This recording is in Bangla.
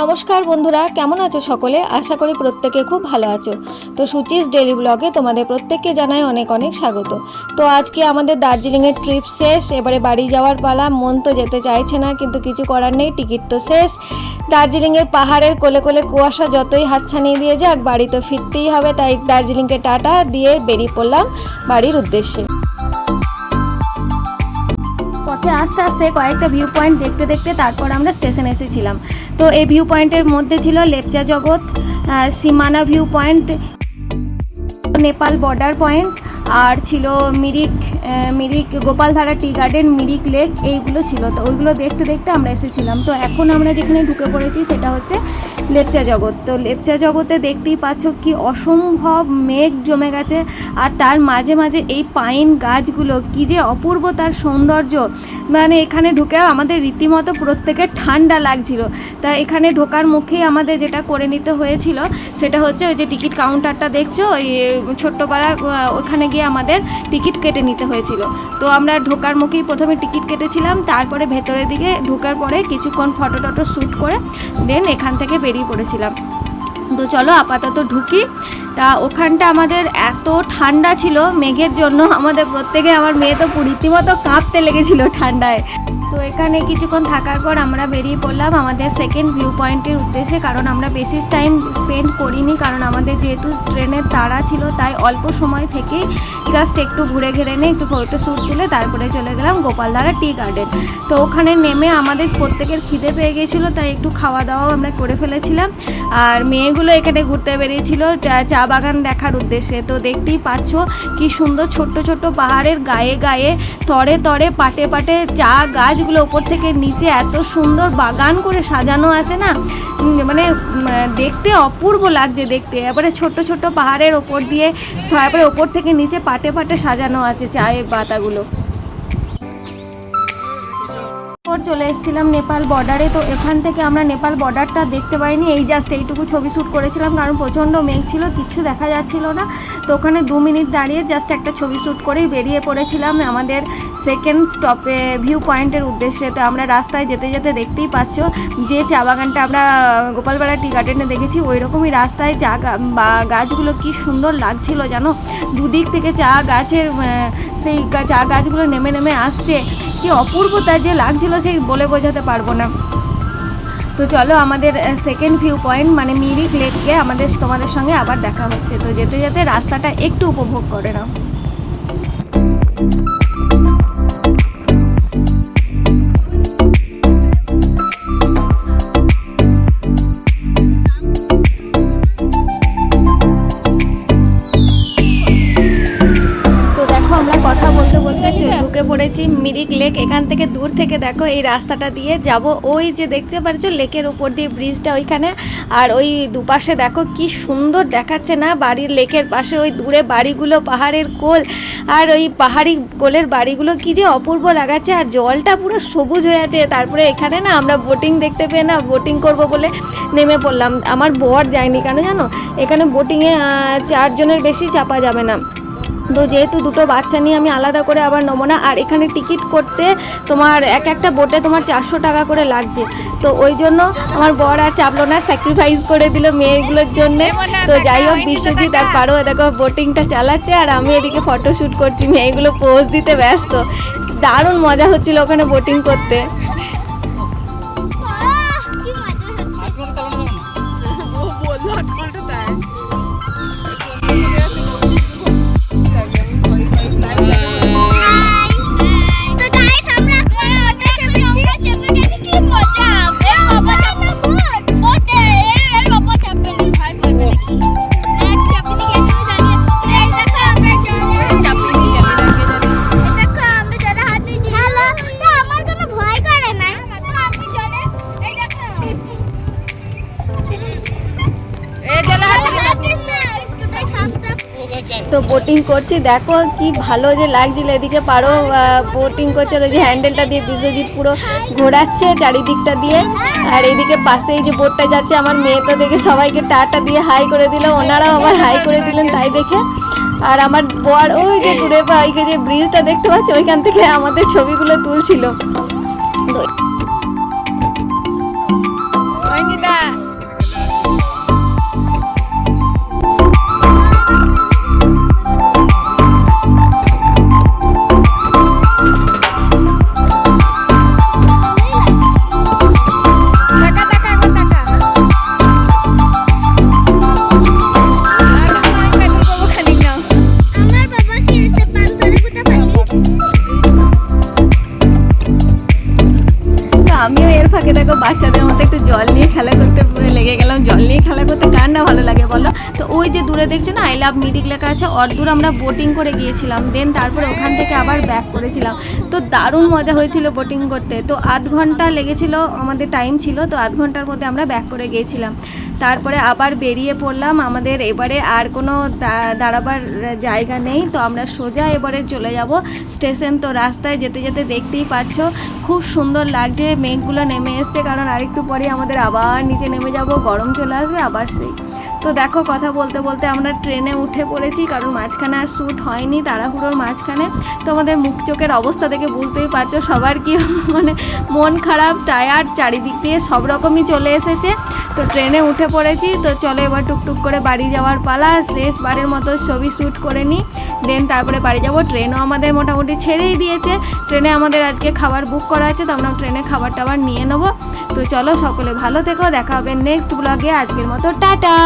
নমস্কার বন্ধুরা, কেমন আছো সকলে? আশা করি প্রত্যেকে খুব ভালো আছো। তো সুচিস ডেলি ব্লগে তোমাদের প্রত্যেককে জানাই অনেক অনেক স্বাগত। তো আজকে আমাদের দার্জিলিংয়ের ট্রিপ শেষ, এবারে বাড়ি যাওয়ার পালা, মন তো যেতে চাইছে না, কিন্তু কিছু করার নেই, টিকিট তো শেষ। দার্জিলিংয়ের পাহাড়ের কোলে কোলে কুয়াশা যতই হাত ছানিয়ে দিয়ে যাক, বাড়ি তো ফিরতেই হবে, তাই দার্জিলিংকে টাটা দিয়ে বেরিয়ে পড়লাম বাড়ির উদ্দেশ্যে। পথে আস্তে আস্তে কয়েকটা ভিউ পয়েন্ট দেখতে দেখতে তারপর আমরা স্টেশনে এসেছিলাম। তো এই ভিউ পয়েন্টের মধ্যে ছিল Lepcha Jagat Simana view point Nepal border point আর ছিল Mirik Mirik, Gopaldhara tea garden, Mirik lake, এইগুলো ছিল। তো ওইগুলো দেখতে দেখতে আমরা এসেছিলাম। তো এখন আমরা যেখানে ঢুকে পড়েছি সেটা হচ্ছে লেপচা জগৎ। তো লেপচা জগতে দেখতেই পাচ্ছ কি অসম্ভব মেঘ জমে গেছে আর তার মাঝে মাঝে এই পাইন গাছগুলো কি যে অপূর্ব তার সৌন্দর্য। মানে এখানে ঢুকে আমাদের রীতিমতো প্রত্যেকে ঠান্ডা লাগছিল। তা এখানে ঢোকার মুখেই আমাদের যেটা করে নিতে হয়েছিল সেটা হচ্ছে ওই যে টিকিট কাউন্টারটা দেখছ? ওই ছোট্টপাড়া ওখানে গিয়ে আমাদের টিকিট কেটে নিতে হয়েছিল তো আমরা ঢোকার মুখেই প্রথমে টিকিট কেটেছিলাম, তারপরে ভেতরের দিকে ঢোকার পরে কিছুক্ষণ ফটো টটো শ্যুট করে দেন এখান থেকে বেরিয়ে পড়েছিলাম। তো চলো আপাতত ঢুকি। তা ওখানটা আমাদের এত ঠান্ডা ছিল, মেঘের জন্য আমাদের প্রত্যেকে, আমার মেয়ে তো রীতিমতো কাঁপতে লেগেছিল ঠান্ডায়। তো এখানে কিছুক্ষণ থাকার পর আমরা বেরিয়ে পড়লাম আমাদের সেকেন্ড ভিউ পয়েন্টের উদ্দেশ্যে, কারণ আমরা বেশি টাইম স্পেন্ড করিনি, কারণ আমাদের যেহেতু ট্রেনের তাড়া ছিল, তাই অল্প সময় থেকেই জাস্ট একটু ঘুরে ঘেরে নিয়ে একটু ফটো শ্যুট তুলে তারপরে চলে গেলাম গোপালধারা টি গার্ডেন তো ওখানে নেমে আমাদের প্রত্যেকের খিদে পেয়ে গেছিল, তাই একটু খাওয়া দাওয়াও আমরা করে ফেলেছিলাম। আর মেয়েগুলো এখানে ঘুরতে বেরিয়েছিল, চা- বাগান দেখার উদ্দেশ্যে। তো দেখতেই পাচ্ছ কি সুন্দর ছোট্ট ছোট্ট পাহাড়ের গায়ে গায়ে তরে তরে পাটে পাটে চা গাছগুলো ওপর থেকে নিচে এত সুন্দর বাগান করে সাজানো আছে না? মানে দেখতে অপূর্ব লাগছে দেখতে। এবারে ছোট ছোট পাহাড়ের ওপর দিয়ে, তারপরে ওপর থেকে নিচে পাটে পাটে সাজানো আছে চায়ের পাতাগুলো। পর চলে এসেছিলাম নেপাল বর্ডারে তো এখান থেকে আমরা নেপাল বর্ডারটা দেখতে পাইনি। এই জাস্ট এইটুকু ছবি শ্যুট করেছিলাম, কারণ প্রচণ্ড মেঘ ছিল কিচ্ছু দেখা যাচ্ছিল না। তো ওখানে দু মিনিট দাঁড়িয়ে জাস্ট একটা ছবি শ্যুট করেই বেরিয়ে পড়েছিলাম আমাদের সেকেন্ড স্টপে ভিউ পয়েন্টের উদ্দেশ্যে। তো আমরা রাস্তায় যেতে যেতে দেখতেই পাচ্ছ, যে চা বাগানটা আমরা গোপালপাড়া টি গার্ডেনে দেখেছি ওই রকমই রাস্তায় চা বা গাছগুলো কি সুন্দর লাগছিল জানো? দুদিক থেকে চা গাছের সেই চা গাছগুলো নেমে নেমে আসছে। কি অপূর্বতা যে লাগছিল সে বলে বোঝাতে পারব না। তো চলো আমাদের সেকেন্ড ভিউ পয়েন্ট মানে মিরিক লেককে আমাদের, তোমাদের সঙ্গে আবার দেখা হচ্ছে। তো যেতে যেতে রাস্তাটা একটু উপভোগ করে নাও। মিরিক লেক, এখান থেকে দূর থেকে দেখো এই রাস্তাটা দিয়ে যাব। ওই যে দেখতে পারছ লেকের উপর দিয়ে ব্রিজটা ওইখানে। আর ওই দুপাশে দেখো কি সুন্দর দেখাচ্ছে না বাড়ির লেকের পাশে, ওই দূরে বাড়িগুলো, পাহাড়ের কোল। আর ওই পাহাড়ি কোলের বাড়িগুলো কি যে অপূর্ব লাগাচ্ছে। আর জলটা পুরো সবুজ হয়ে আছে। তারপরে এখানে না আমরা বোটিং দেখতে পেয়ে না বোটিং করব বলে নেমে পড়লাম। আমার বর যায়নি কেন জানো? এখানে বোটিংয়ে চারজনের বেশি চাপা যাবে না। তো যেহেতু দুটো বাচ্চা নিয়ে আমি আলাদা করে আবার নেব না আর এখানে টিকিট করতে তোমার এক একটা বোটে তোমার চারশো টাকা করে লাগছে। তো ওই জন্য আমার বর আর চাপলো না স্যাক্রিফাইস করে দিল মেয়েগুলোর জন্য। তো যাই হোক বিশ্বজিৎ আর পারো দেখো বোটিংটা চালাচ্ছে আর আমি এদিকে ফটো শ্যুট করছি মেয়েগুলো পোজ দিতে ব্যস্ত। দারুণ মজা হচ্ছিল ওখানে বোটিং করতে। তো বোটিং করছি। দেখো কি ভালো যে লাগছিল এদিকে পারো বোটিং করছে, ওই যে হ্যান্ডেলটা দিয়ে বিশ্বজিৎ পুরো ঘোরাচ্ছে চারিদিকটা দিয়ে। আর এদিকে পাশে এই যে বোটটা যাচ্ছে, আমার মেয়ে তো দেখে সবাইকে টাটা দিয়ে হাই করে দিল। ওনারাও আবার হাই করে দিলেন তাই দেখে। আর আমার বর, ওই যে দূরে বাইকে যে ব্রিজটা দেখতে পাচ্ছি, ওইখান থেকে আমাদের ছবিগুলো তুলছিল। খেলা করতে পুরো লেগে গেলাম, জল নিয়ে খেলা করতে। কার না ভালো লাগে বলো? তো ওই যে দূরে দেখছ না আই লাভ মিডিক লেখা আছে অর দূর আমরা বোটিং করে গিয়েছিলাম দেন তারপরে ওখান থেকে আবার ব্যাক করেছিলাম। তো দারুণ মজা হয়েছিল বোটিং করতে। তো আধ ঘণ্টা লেগেছিল, আমাদের টাইম ছিল, তো আধ ঘণ্টার মধ্যে আমরা ব্যাক করে গিয়েছিলাম। তারপরে আবার বেরিয়ে পড়লাম। আমাদের এবারে আর কোনো দাঁড়াবার জায়গা নেই। তো আমরা সোজা এবারে চলে যাব। স্টেশন তো রাস্তায় যেতে যেতে দেখতেই পাচ্ছ। খুব সুন্দর লাগছে। মেঘগুলো নেমে এসছে কারণ আরেকটু পরে আমাদের আবার নিচে নেমে যাব। গরম চলে আসবে, আবার সেই। তো দেখো কথা বলতে বলতে আমরা ট্রেনে উঠে পড়েছি কারণ মাঝখানে আর শ্যুট হয়নি তাড়াহুড়োর মাঝখানে। তো আমাদের মুখ চোখের অবস্থা দেখে বুঝতেই পারছ সবার কি মানে মন খারাপ টায়ার্ড চারিদিক দিয়ে সব রকমই চলে এসেছে। তো ট্রেনে উঠে পড়েছি, তো চলো এবার টুকটুক করে বাড়ি যাওয়ার পালা শেষ বারের মতো ছবি শ্যুট করে নিই দেন তারপরে বাড়ি যাব। ট্রেনও আমাদের মোটামুটি ছেড়েই দিয়েছে ট্রেনে আমাদের আজকে খাবার বুক করা আছে, তো আমরা ট্রেনে খাবার টাবার নিয়ে নেব। তো চলো সকলে ভালো থেকো, দেখা হবে নেক্সট ব্লগে আজকের মতো টাটা!